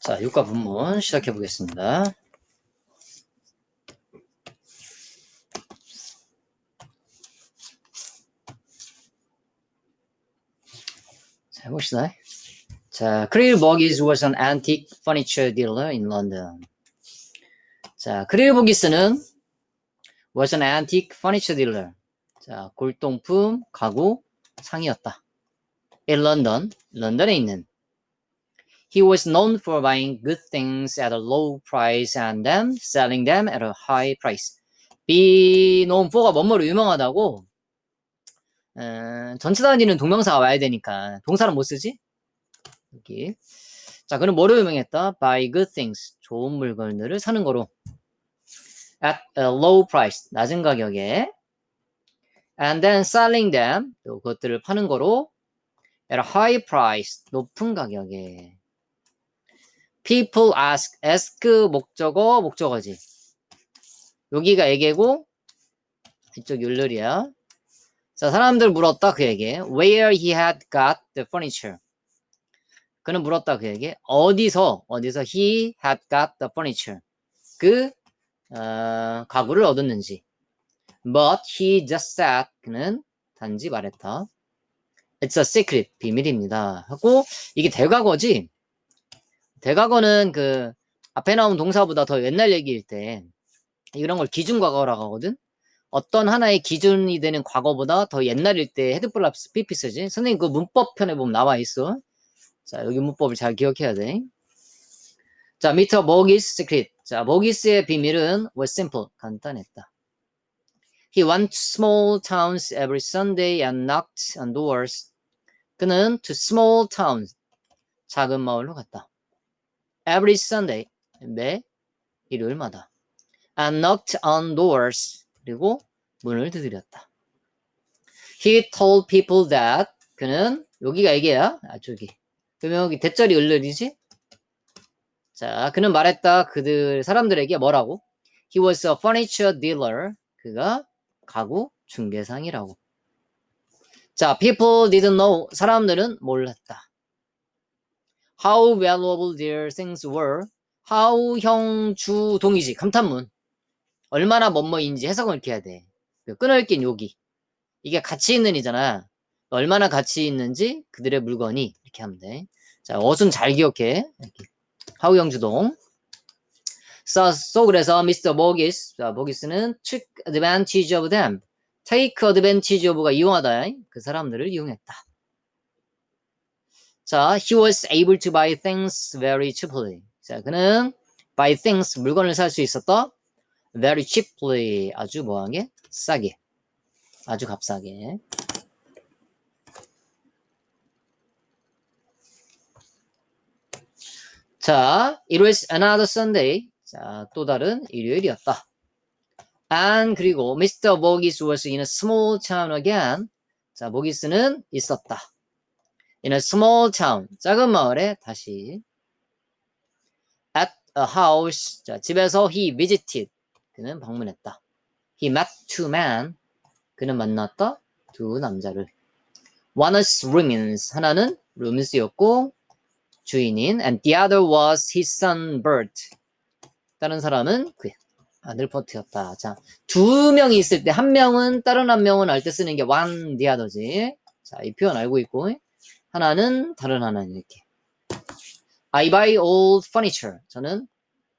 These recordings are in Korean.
자, 유가 분문 시작해 보겠습니다. 자, 해봅시다. 자, 크릴 버기스 was an antique furniture dealer in London. 자, 크릴 버기스는 was an antique furniture dealer. 자, 골동품 가구 상이었다. in London, 런던에 있는 He was known for buying good things at a low price and then selling them at a high price. be known for가 뭐뭐로 유명하다고 어, 전체 단위는 동명사가 와야 되니까 동사는 못 쓰지? 여기 자 그럼 뭐로 유명했다? buy good things 좋은 물건들을 사는 거로 at a low price 낮은 가격에 and then selling them 또 그것들을 파는 거로 at a high price 높은 가격에 people ask ask 목적어 목적어지 여기가 애게고 이쪽 율렬이야 자 사람들 물었다 그에게 where he had got the furniture 그는 물었다 그에게 어디서 어디서 he had got the furniture 그 어, 가구를 얻었는지 but he just said 그는 단지 말했다 it's a secret 비밀입니다 하고 이게 대과거지 대과거는 그 앞에 나온 동사보다 더 옛날 얘기일 때 이런 걸 기준과거라고 하거든. 어떤 하나의 기준이 되는 과거보다 더 옛날일 때 헤드플랍스 쓰지. 선생님 그 문법 편에 보면 나와 있어. 자 여기 문법을 잘 기억해야 돼. 자 미터 모기스 시크릿. 자 모기스의 비밀은 was simple 간단했다. He went to small towns every Sunday and knocked on doors. 그는 to small towns 작은 마을로 갔다. Every Sunday 매 일요일마다 and knocked on doors 그리고 문을 두드렸다. He told people that 그는 여기가 얘기야. 아 저기 그러면 여기 대절이 을르리지? 자 그는 말했다 그들 사람들에게 뭐라고? He was a furniture dealer. 그가 가구 중개상이라고. 자 people didn't know 사람들은 몰랐다. How valuable their things were. How 형 주 동이지 감탄문. 얼마나 뭐뭐인지 해석을 이렇게 해야 돼. 그 끊어읽긴 여기. 이게 가치 있는 이잖아. 얼마나 가치 있는지 그들의 물건이 이렇게 하면 돼. 자, 어순 잘 기억해. 이렇게. 하우 형주동. So, so 그래서 Mr. Morgis, 자, 모기스는 took advantage of them. take advantage of가 이용하다. 그 사람들을 이용했다. 자, he was able to buy things very cheaply. 자, 그는 buy things 물건을 살 수 있었다. very cheaply 아주 뭐하게 싸게 아주 값싸게 자 it was another Sunday 자 또 다른 일요일이었다 and 그리고 Mr. Mogis was in a small town again 자 모기스는 있었다 in a small town 작은 마을에 다시 at a house 자 집에서 he visited 그는 방문했다. He met two men. 그는 만났다. 두 남자를. One was Rumins. 하나는 루민스였고 주인인 and the other was his son Bert. 다른 사람은 그의 아들 버트였다. 자, 두 명이 있을 때 한 명은 다른 한 명은 알 때 쓰는 게 one the other지. 자, 이 표현 알고 있고 하나는 다른 하나는 이렇게. I buy old furniture. 저는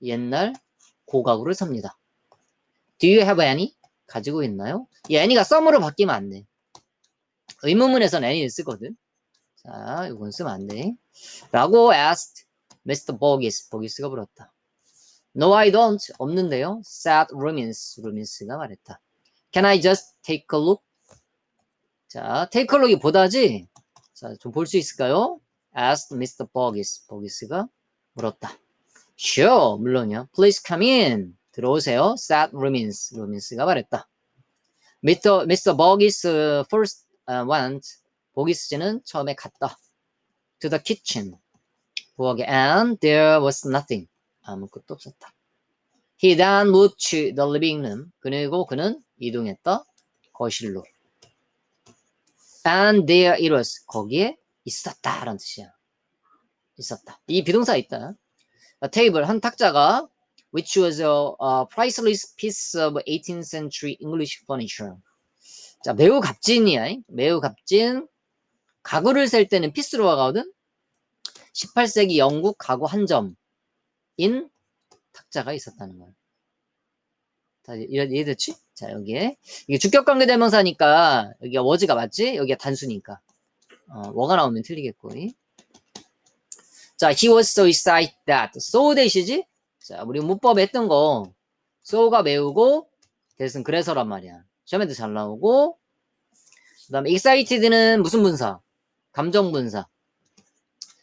옛날 고가구를 삽니다. Do you have any? 가지고 있나요? 이 any가 some으로 바뀌면 안 돼. 의문문에서는 any를 쓰거든. 자, 이건 쓰면 안 돼. 라고 asked Mr. Boggis. 보기스가 물었다. No, I don't. 없는데요. said Rumins. 루민스가 말했다. Can I just take a look? 자, take a look이 보다지. 자, 좀 볼 수 있을까요? asked Mr. Boggis. 보기스가 물었다. Sure, 물론이요. Please come in. 들어오세요. said Rumins. 루민스가 말했다. Mr. Mr. Boggis first uh, went. 보기스는 처음에 갔다. To the kitchen. 부엌에 and there was nothing. 아무것도 없었다. He then moved to the living room. 그리고 그는 이동했다. 거실로. And there it was. 거기에 있었다. 라는 뜻이야. 있었다. 이 비동사 있다. a table 한 탁자가 which was a, a priceless piece of 18th century English furniture. 자, 매우 값진이야. 매우 값진 가구를 셀 때는 피스로 가거든. 18세기 영국 가구 한 점인 탁자가 있었다는 거야. 다 이해- 이해됐지? 자, 여기에 이게 주격 관계 대명사니까 여기가 워즈가 맞지? 여기가 단수니까. 어, 워가 나오면 틀리겠고. 자, he was so excited that. so that이지? 자, 우리 문법에 했던 거. so가 매우고 that은 그래서란 말이야. 시험에도 잘 나오고 그 다음에 excited는 무슨 분사? 감정 분사.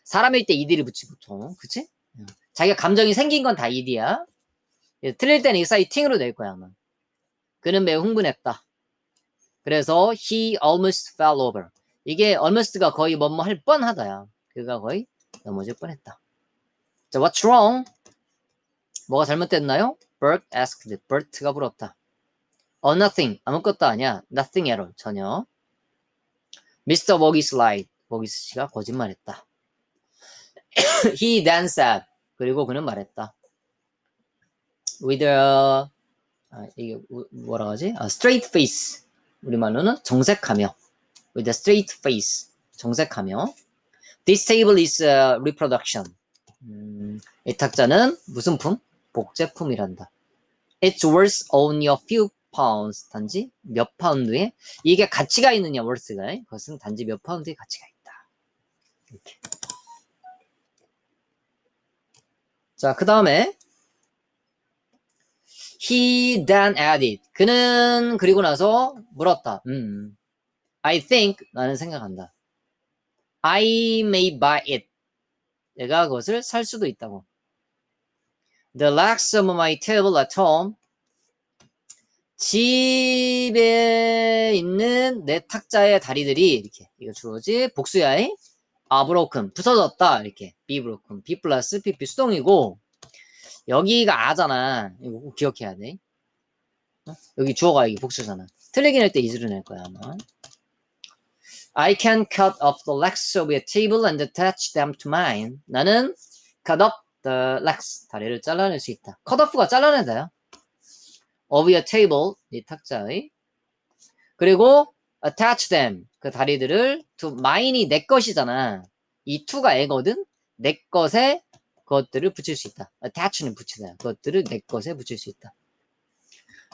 사람일 때 ed를 붙이 보통. 그치? 응. 자기가 감정이 생긴 건다 ed야. 예, 틀릴 때는 exciting으로 낼 거야, 아마. 그는 매우 흥분했다. 그래서 he almost fell over. 이게 almost가 거의 뭐뭐 할 뻔하다야. 그가 거의 넘어질 뻔했다. 자, what's wrong? 뭐가 잘못됐나요? Bert asked. Bert가 물었다. Oh, nothing. 아무것도 아니야. Nothing at all. 전혀. Mr. Bogus lied. 보기스 씨가 거짓말했다. He then said. 그리고 그는 말했다. With a 아, 이게 뭐- 뭐라 하지? 아, straight face. 우리말로는 정색하며. With a straight face. 정색하며. This table is a reproduction. 음, 이 탁자는 무슨 품? 복제품이란다. It's worth only a few pounds. 단지 몇 파운드에 이게 가치가 있느냐 worth가 그것은 단지 몇 파운드의 가치가 있다. 이렇게. 자, 그 다음에 he then added. 그는 그리고 나서 물었다. 음, I think 나는 생각한다. I may buy it. 내가 그것을 살 수도 있다고. The legs of my table at home. 집에 있는 내 탁자의 다리들이 이렇게 이거 주어지 복수야의 아 broken 부서졌다 이렇게 be broken be 플러스 pp 수동이고 여기가 아잖아 이거 꼭 기억해야 돼 어? 여기 주어가 이게 복수잖아 틀리긴 할때 이즈를 낼 거야 아마 I can cut off the legs of your table and attach them to mine 나는 cut off the legs 다리를 잘라낼 수 있다 cut off가 잘라낸다요 of your table 이 탁자의 그리고 attach them 그 다리들을 to mine이 내 것이잖아 이 to가 애거든 내 것에 그것들을 붙일 수 있다 attach는 붙이다 그것들을 내 것에 붙일 수 있다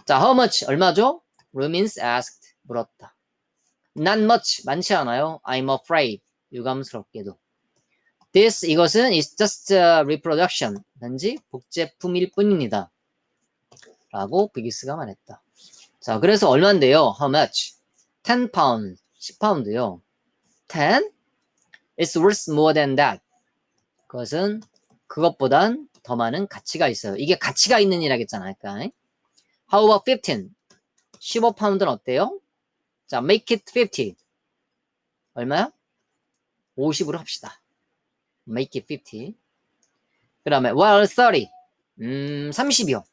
자 how much 얼마죠? Rumins asked 물었다 not much 많지 않아요 I'm afraid 유감스럽게도 this 이것은 is just a reproduction 단지 복제품일 뿐입니다 라고 비기스가 말했다. 자, 그래서 얼마인데요? How much? 10 pounds. 10파운드요. 10? It's worth more than that. 그것은 그것보단 더 많은 가치가 있어요. 이게 가치가 있는 이라겠잖아, 아까. How about 15? 15파운드는 어때요? 자, make it 50. 얼마야? 50으로 합시다. make it 50. 그 다음에, well, 30. 음, 30이요.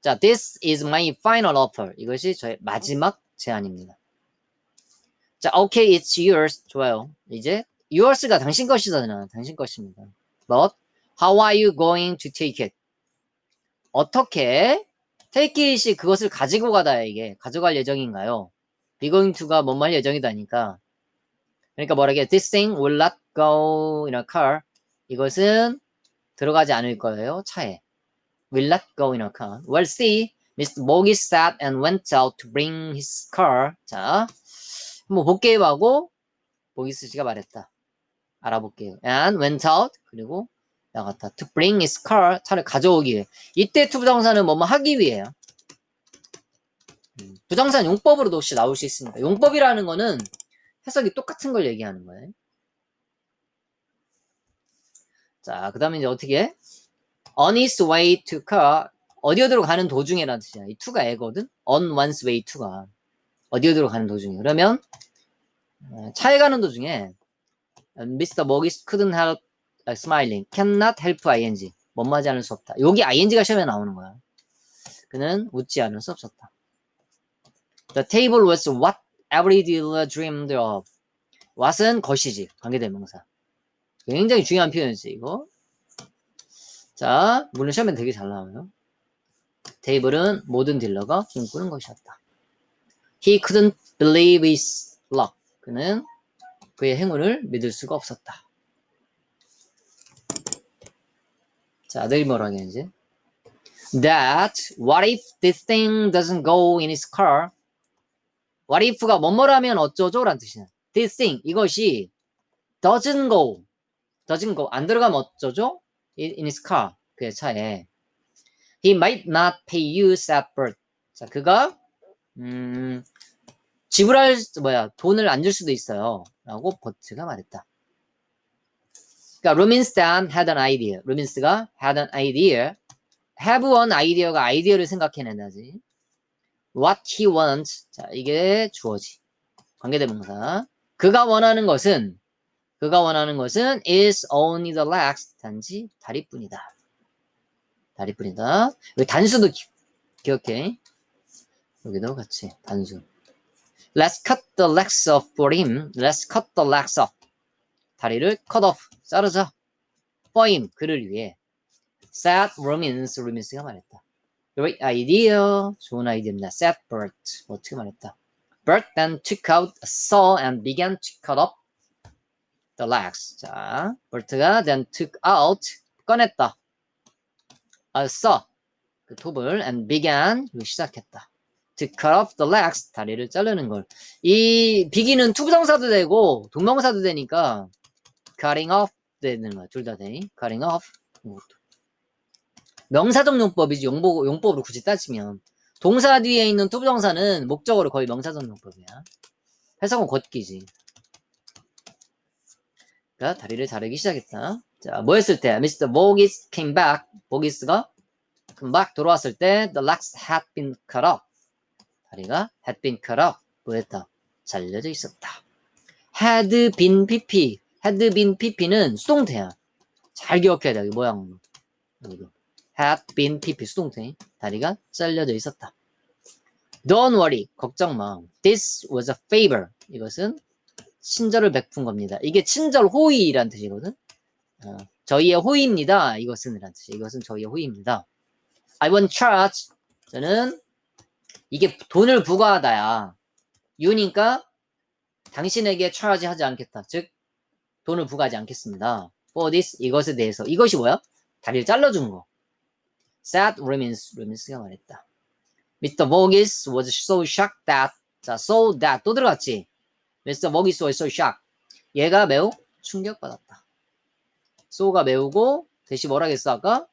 자, this is my final offer. 이것이 저의 마지막 제안입니다. 자, okay, it's yours. 좋아요. 이제 yours가 당신 것이잖아. 당신 것입니다. But how are you going to take it? 어떻게 take it이 그것을 가지고 가다 이게 가져갈 예정인가요? be going to가 뭔 말 예정이다니까. 그러니까 뭐라게 this thing will not go in a car. 이것은 들어가지 않을 거예요. 차에. will not go in a car. Well, see, Mr. Bogie sat and went out to bring his car. 자, 한번 하고 보기스 씨가 말했다. 알아볼게요. And went out 그리고 나갔다. To bring his car 차를 가져오기 위해. 이때 to 부정사는 뭐뭐 하기 위해요. 음, 부정사는 용법으로도 혹시 나올 수 있습니다. 용법이라는 거는 해석이 똑같은 걸 얘기하는 거예요. 자, 그 다음에 이제 어떻게 해? on his way to car 어디 어디로 가는 도중에라는 뜻이야. 이 to가 애거든. on one's way to가 어디 어디로 가는 도중에. 그러면 어, 차에 가는 도중에 Mr. Morris couldn't help uh, smiling. cannot help ing. 못마지 않을 수 없다. 여기 ing가 시험에 나오는 거야. 그는 웃지 않을 수 없었다. The table was what every dealer dreamed of. what은 것이지. 관계대명사. 굉장히 중요한 표현이지 이거. 자, 물론 시험에 되게 잘 나와요. 테이블은 모든 딜러가 꿈꾸는 것이었다. He couldn't believe his luck. 그는 그의 행운을 믿을 수가 없었다. 자, 내일 뭐라 하겠는지. That what if this thing doesn't go in his car? What if가 뭐뭐라면 어쩌죠? 라는 뜻이야. This thing, 이것이 doesn't go, doesn't go, 안 들어가면 어쩌죠? In his car, 그의 차에. He might not pay you that bird. 자, 그가 음, 지불할 뭐야 돈을 안 줄 수도 있어요. 라고 버트가 말했다. 그러니까 루민스탄 had an idea. 루민스가 had an idea. have one idea가 아이디어를 생각해낸다지. What he wants. 자, 이게 주어지. 관계대명사. 그가 원하는 것은 그가 원하는 것은 is only the legs. 단지 다리뿐이다. 다리뿐이다. 단수도 기, 기억해. 여기도 같이 단수. Let's cut the legs off for him. Let's cut the legs off. 다리를 cut off. 자르자. For him. 그를 위해. Said Romans. Romans가 말했다. Great idea. 좋은 아이디어입니다. Said Bert. 어떻게 말했다. Bert then took out a saw and began to cut off the legs. 자, Bert가 then took out. 꺼냈다. A saw. 그 톱을 and began. 시작했다. To cut off the legs 다리를 자르는 걸. 이 비기는 투부정사도 되고 동명사도 되니까 cutting off 되는 거야. 둘 다 돼. cutting off. 명사적 용법이지 용법, 용법으로 굳이 따지면 동사 뒤에 있는 투부정사는 목적으로 거의 명사적 용법이야. 해석은 걷기지. 그러니까 다리를 자르기 시작했다. 자, 뭐 했을 때? Mr. Boggis came back. 보기스가 금방 돌아왔을 때 the legs had been cut off. 다리가 had been cut off. 뭐했다? 잘려져 있었다. had been pp. had been pp는 수동태야. 잘 기억해야 돼. 여기 모양. 여기도. had been pp 수동태. 다리가 잘려져 있었다. Don't worry. 걱정 마. This was a favor. 이것은 친절을 베푼 겁니다. 이게 친절 호의란 뜻이거든. 어, 저희의 호의입니다. 이것은 이란 뜻이. 이것은 저희의 호의입니다. I won't charge. 저는 이게 돈을 부과하다야. 유니까 당신에게 charge 하지 않겠다. 즉 돈을 부과하지 않겠습니다. For this 이것에 대해서 이것이 뭐야? 다리를 잘라준 거. Said Remins Remins가 말했다. Mr. Vogis was so shocked that 자 so that 또 들어갔지. Mr. Vogis was so shocked. 얘가 매우 충격받았다. so가 매우고 대시 뭐라 했어 아까?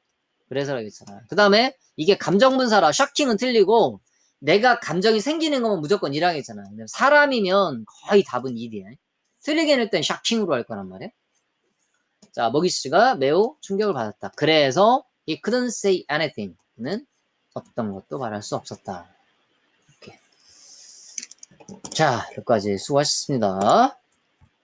그래서 라겠잖아. 그 다음에 이게 감정분사라 shocking은 틀리고 내가 감정이 생기는 거면 무조건 이라겠잖아. 사람이면 거의 답은 1이야. 틀리게는 일단 shocking으로 할 거란 말이야. 자, 머기스가 매우 충격을 받았다. 그래서 he couldn't say anything. 는 어떤 것도 말할 수 없었다. 이렇게. 자, 여기까지 수고하셨습니다.